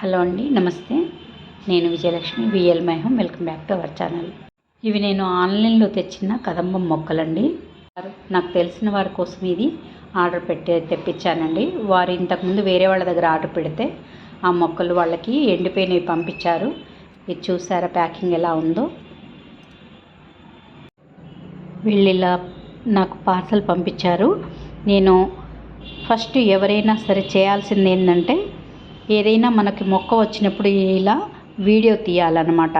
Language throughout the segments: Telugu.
హలో అండి నమస్తే. నేను Vijayalakshmi VL my welcome back to our channel. ఇవి నేను ఆన్లైన్లో తెచ్చిన కదంబం మొక్కలండి. నాకు తెలిసిన వారి కోసం ఇది ఆర్డర్ పెట్టి తెప్పించానండి. వారు ఇంతకుముందు వేరే వాళ్ళ దగ్గర ఆర్డర్ పెడితే ఆ మొక్కలు వాళ్ళకి ఎండిపోయినవి పంపించారు. ఇది చూసారా ప్యాకింగ్ ఎలా ఉందో? వీళ్ళు ఇలా నాకు పార్సల్ పంపించారు. నేను ఫస్ట్ ఎవరైనా సరే చేయాల్సింది ఏంటంటే ఏదైనా మనకి మొక్క వచ్చినప్పుడు ఇలా వీడియో తీయాలన్నమాట.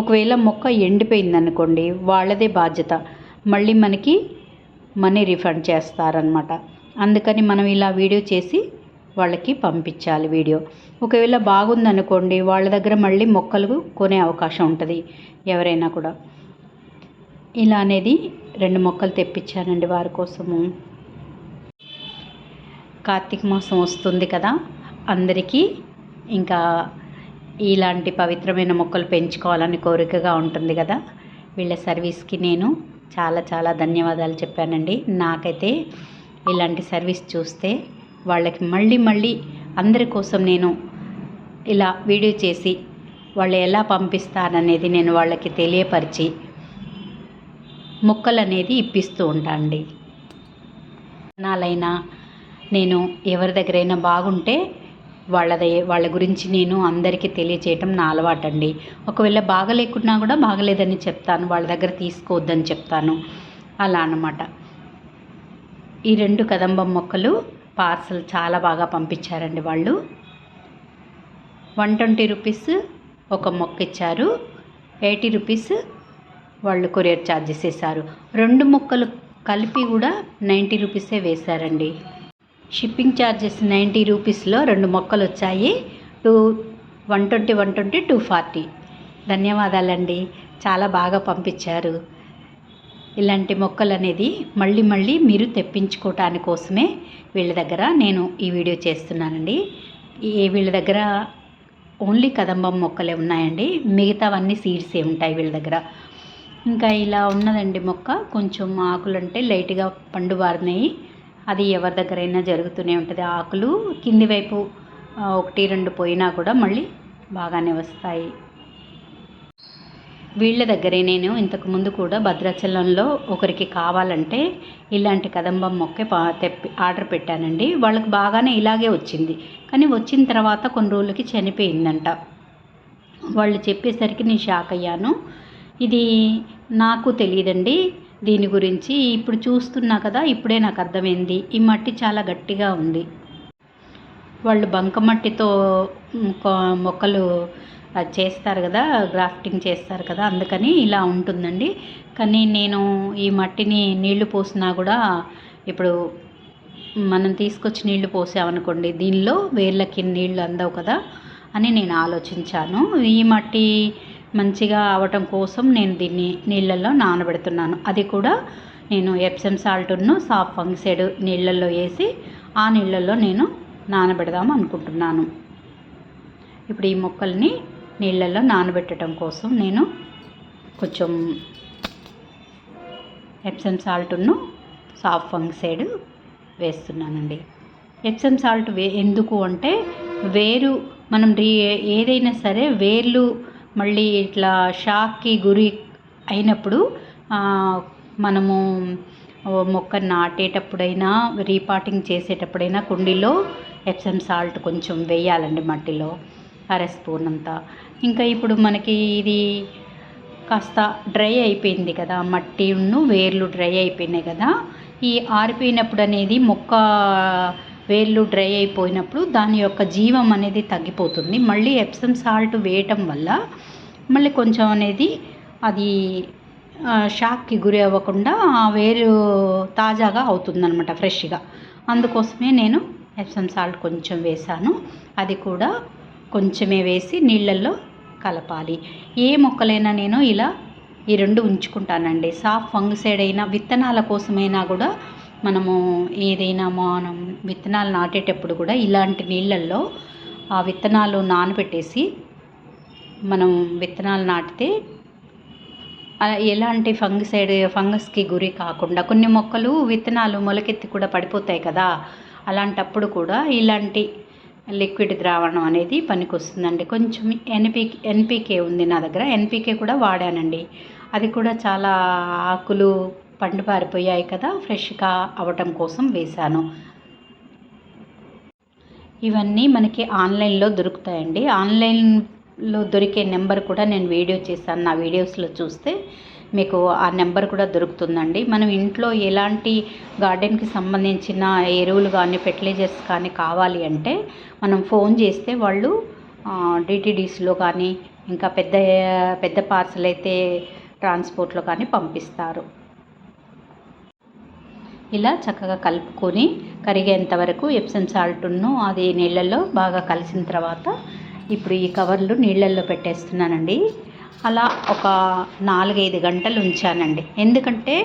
ఒకవేళ మొక్క ఎండిపోయింది అనుకోండి వాళ్ళదే బాధ్యత. మళ్ళీ మనకి మనీ రిఫండ్ చేస్తారనమాట అందుకని మనం ఇలా వీడియో చేసి వాళ్ళకి పంపించాలి వీడియో. ఒకవేళ బాగుందనుకోండి వాళ్ళ దగ్గర మళ్ళీ మొక్కలు కొనే అవకాశం ఉంటుంది ఎవరైనా కూడా. ఇలా అనేది రెండు మొక్కలు తెప్పించానండి వారి కోసము. కార్తీక మాసం వస్తుంది కదా. అందరికీ ఇంకా ఇలాంటి పవిత్రమైన మొక్కలు పెంచుకోవాలని కోరికగా ఉంటుంది కదా. వీళ్ళ సర్వీస్కి నేను చాలా చాలా ధన్యవాదాలు చెప్పానండి. నాకైతే ఇలాంటి సర్వీస్ చూస్తే వాళ్ళకి మళ్ళీ మళ్ళీ అందరి కోసం నేను ఇలా వీడియో చేసి వాళ్ళు ఎలా పంపిస్తారనేది నేను వాళ్ళకి తెలియపరిచి మొక్కలు అనేది ఇప్పిస్తూ ఉంటానండి నాలైనా నేను ఎవరి దగ్గరైనా బాగుంటే వాళ్ళది వాళ్ళ గురించి నేను అందరికీ తెలియచేయటం నా అలవాటండి. ఒకవేళ బాగలేకున్నా కూడా బాగలేదని చెప్తాను వాళ్ళ దగ్గర తీసుకోవద్దని చెప్తాను. అలా అన్నమాట. ఈ రెండు కదంబం మొక్కలు పార్సల్ చాలా బాగా పంపించారండి వాళ్ళు. వన్ ట్వంటీ రూపీస్ ఒక మొక్క ఇచ్చారు. ఎయిటీ రూపీస్ వాళ్ళు కొరియర్ ఛార్జెస్ వేశారు. రెండు మొక్కలు కలిపి కూడా నైంటీ రూపీసే వేశారండి. షిప్పింగ్ ఛార్జెస్ నైంటీ రూపీస్లో రెండు మొక్కలు వచ్చాయి two one twenty one twenty two forty. ధన్యవాదాలండి. చాలా బాగా పంపించారు. ఇలాంటి మొక్కలు అనేది మళ్ళీ మళ్ళీ మీరు తెప్పించుకోవటాని కోసమే వీళ్ళ దగ్గర నేను ఈ వీడియో చేస్తున్నానండి. ఏ వీళ్ళ దగ్గర ఓన్లీ కదంబం మొక్కలే ఉన్నాయండి. మిగతావన్నీ సీడ్సే ఉంటాయి వీళ్ళ దగ్గర. ఇంకా ఇలా ఉన్నదండి మొక్క. కొంచెం ఆకులు అంటే లైట్గా పండు బారినాయి. అది ఎవరి దగ్గరైనా జరుగుతూనే ఉంటుంది. ఆకులు కింది వైపు ఒకటి రెండు పోయినా కూడా మళ్ళీ బాగానే వస్తాయి. వీళ్ళ దగ్గరే నేను ఇంతకు ముందు కూడా భద్రాచలంలో ఒకరికి కావాలంటే ఇలాంటి కదంబం మొక్క పా తెప్పి ఆర్డర్ పెట్టానండి. వాళ్ళకి బాగానే ఇలాగే వచ్చింది. కానీ వచ్చిన తర్వాత కొన్ని రోజులకి చనిపోయిందంట. వాళ్ళు చెప్పేసరికి నేను షాక్ అయ్యాను. ఇది నాకు తెలియదండి. దీని గురించి ఇప్పుడు చూస్తున్నా కదా ఇప్పుడే నాకు అర్థమైంది. ఈ మట్టి చాలా గట్టిగా ఉంది. వాళ్ళు బంకమట్టితో కొ- మొక్కలు చేస్తారు కదా గ్రాఫ్టింగ్ చేస్తారు కదా అందుకని ఇలా ఉంటుందండి. కానీ నేను ఈ మట్టిని నీళ్ళు పోసినా కూడా ఇప్పుడు మనం తీసుకొచ్చి నీళ్ళు పోసామనుకోండి దీనిలో వేర్లకి నీళ్ళు అందవు కదా అని నేను ఆలోచించాను. ఈ మట్టి మంచిగా అవటం కోసం నేను దీన్ని నీళ్ళల్లో నానబెడుతున్నాను. అది కూడా నేను ఎప్సమ్ సాల్ట్ను సాఫ్ ఫంగ్సైడ్ నీళ్ళల్లో వేసి ఆ నీళ్ళల్లో నేను నానబెడదాం అనుకుంటున్నాను. ఇప్పుడు ఈ మొక్కల్ని నీళ్ళల్లో నానబెట్టడం కోసం నేను కొంచెం ఎప్సమ్ సాల్ట్ను సాఫ్ ఫంగ్సైడ్ వేస్తున్నానండి. ఎప్సమ్ సాల్ట్ వే ఎందుకు అంటే వేరు మనం రీ ఏదైనా సరే వేర్లు మళ్ళీ ఇట్లా షాక్కి గురి అయినప్పుడు మనము మొక్క నాటేటప్పుడైనా రీపాటింగ్ చేసేటప్పుడైనా కుండీలో ఎప్సమ్ సాల్ట్ కొంచెం వేయాలండి మట్టిలో అర స్పూన్ అంతా ఇంకా ఇప్పుడు మనకి ఇది కాస్త డ్రై అయిపోయింది కదా మట్టి వేర్లు డ్రై అయిపోయినాయి కదా ఈ ఆరిపోయినప్పుడు అనేది మొక్క వేర్లు డ్రై అయిపోయినప్పుడు దాని యొక్క జీవం అనేది తగ్గిపోతుంది. మళ్ళీ ఎప్సమ్ సాల్ట్ వేయటం వల్ల మళ్ళీ కొంచెం అనేది అది షాక్కి గురి అవ్వకుండా ఆ వేరు తాజాగా అవుతుందన్నమాట ఫ్రెష్గా. అందుకోసమే నేను ఎప్సమ్ సాల్ట్ కొంచెం వేసాను అది కూడా కొంచెమే వేసి నీళ్ళల్లో కలపాలి. ఏ మొక్కలైనా నేను ఇలా ఈ రెండు ఉంచుకుంటానండి. సాఫ్ ఫంగిసైడ్ అయినా విత్తనాల కోసమైనా కూడా మనము ఏదైనా మనం విత్తనాలు నాటేటప్పుడు కూడా ఇలాంటి నీళ్ళల్లో ఆ విత్తనాలు నానబెట్టేసి మనం విత్తనాలు నాటితే ఎలాంటి ఫంగిసైడ్ ఫంగస్కి గురి కాకుండా కొన్ని మొక్కలు విత్తనాలు మొలకెత్తి కూడా పడిపోతాయి కదా అలాంటప్పుడు కూడా ఇలాంటి లిక్విడ్ ద్రావణం అనేది పనికొస్తుందండి. కొంచెం ఎన్పి ఎన్పికే ఉంది నా దగ్గర. ఎన్పికే కూడా వాడానండి. అది కూడా చాలా ఆకులు పండు పారిపోయాయి కదా ఫ్రెష్గా అవటం కోసం వేశాను. ఇవన్నీ మనకి ఆన్లైన్లో దొరుకుతాయండి. ఆన్లైన్లో దొరికే నెంబర్ కూడా నేను వీడియో చేశాను. నా వీడియోస్లో చూస్తే మీకు ఆ నెంబర్ కూడా దొరుకుతుందండి. మనం ఇంట్లో ఎలాంటి గార్డెన్కి సంబంధించిన ఎరువులు కానీ ఫెర్టిలైజర్స్ కానీ కావాలి అంటే మనం ఫోన్ చేస్తే వాళ్ళు డిటిడీస్లో కానీ ఇంకా పెద్ద పెద్ద పార్సల్ అయితే ట్రాన్స్పోర్ట్లో కానీ పంపిస్తారు. ఇలా చక్కగా కలుపుకొని కరిగేంత వరకు ఎప్సమ్ సాల్ట్ను అది నీళ్ళల్లో బాగా కలిసిన తర్వాత ఇప్పుడు ఈ కవర్లు నీళ్ళల్లో పెట్టేస్తున్నానండి. అలా ఒక నాలుగైదు గంటలు ఉంచానండి. ఎందుకంటే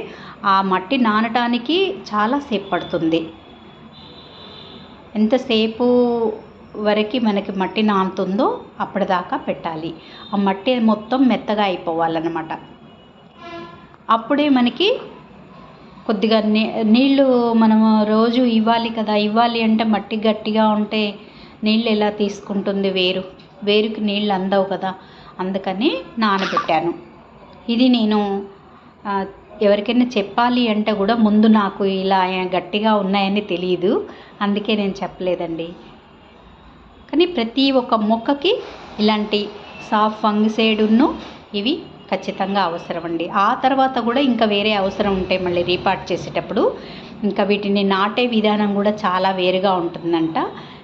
ఆ మట్టి నానటానికి చాలాసేపు పడుతుంది. ఎంతసేపు వరకు మనకి మట్టి నానుతుందో అప్పటిదాకా పెట్టాలి. ఆ మట్టి మొత్తం మెత్తగా అయిపోవాలన్నమాట. అప్పుడే మనకి కొద్దిగా నీ నీళ్ళు మనం రోజు ఇవ్వాలి కదా ఇవ్వాలి అంటే మట్టి గట్టిగా ఉంటే నీళ్ళు ఎలా తీసుకుంటుంది వేరు? వేరుకి నీళ్ళు అందవు కదా అందుకని నానబెట్టాను. ఇది నేను ఎవరికైనా చెప్పాలి అంటే కూడా ముందు నాకు ఇలా గట్టిగా ఉన్నాయని తెలియదు అందుకే నేను చెప్పలేదండి. కానీ ప్రతి ఒక్క మొక్కకి ఇలాంటి సాఫ్ ఫంగిసైడును ఇవి ఖచ్చితంగా అవసరం అండి. ఆ తర్వాత కూడా ఇంకా వేరే అవసరం ఉంటాయి మళ్ళీ రీపార్ట్ చేసేటప్పుడు ఇంకా వీటిని నాటే విధానం కూడా చాలా వేరుగా ఉంటుందంట.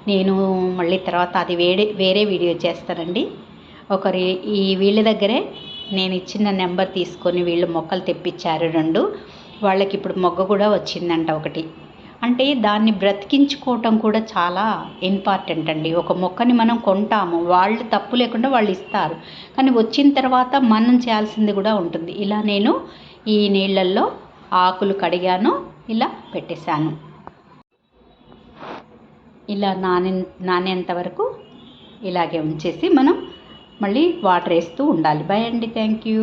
నేను మళ్ళీ తర్వాత అది వేరే వేరే వీడియో చేస్తానండి. ఒకరి ఈ వీళ్ళ దగ్గరే నేను ఇచ్చిన నెంబర్ తీసుకొని వీళ్ళు మొక్కలు తెప్పించారు రెండు. వాళ్ళకి ఇప్పుడు మొగ్గ కూడా వచ్చిందంట ఒకటి. అంటే దాన్ని బ్రతికించుకోవటం కూడా చాలా ఇంపార్టెంట్ అండి. ఒక మొక్కని మనం కొంటాము వాళ్ళు తప్పు లేకుండా వాళ్ళు ఇస్తారు. కానీ వచ్చిన తర్వాత మనం చేయాల్సింది కూడా ఉంటుంది. ఇలా నేను ఈ నీళ్ళల్లో ఆకులు కడిగాను ఇలా పెట్టేశాను. ఇలా నానే నానేంత వరకు ఇలాగే ఉంచేసి మనం మళ్ళీ వాటర్ వేస్తూ ఉండాలి. బాయ్ అండి. Thank you.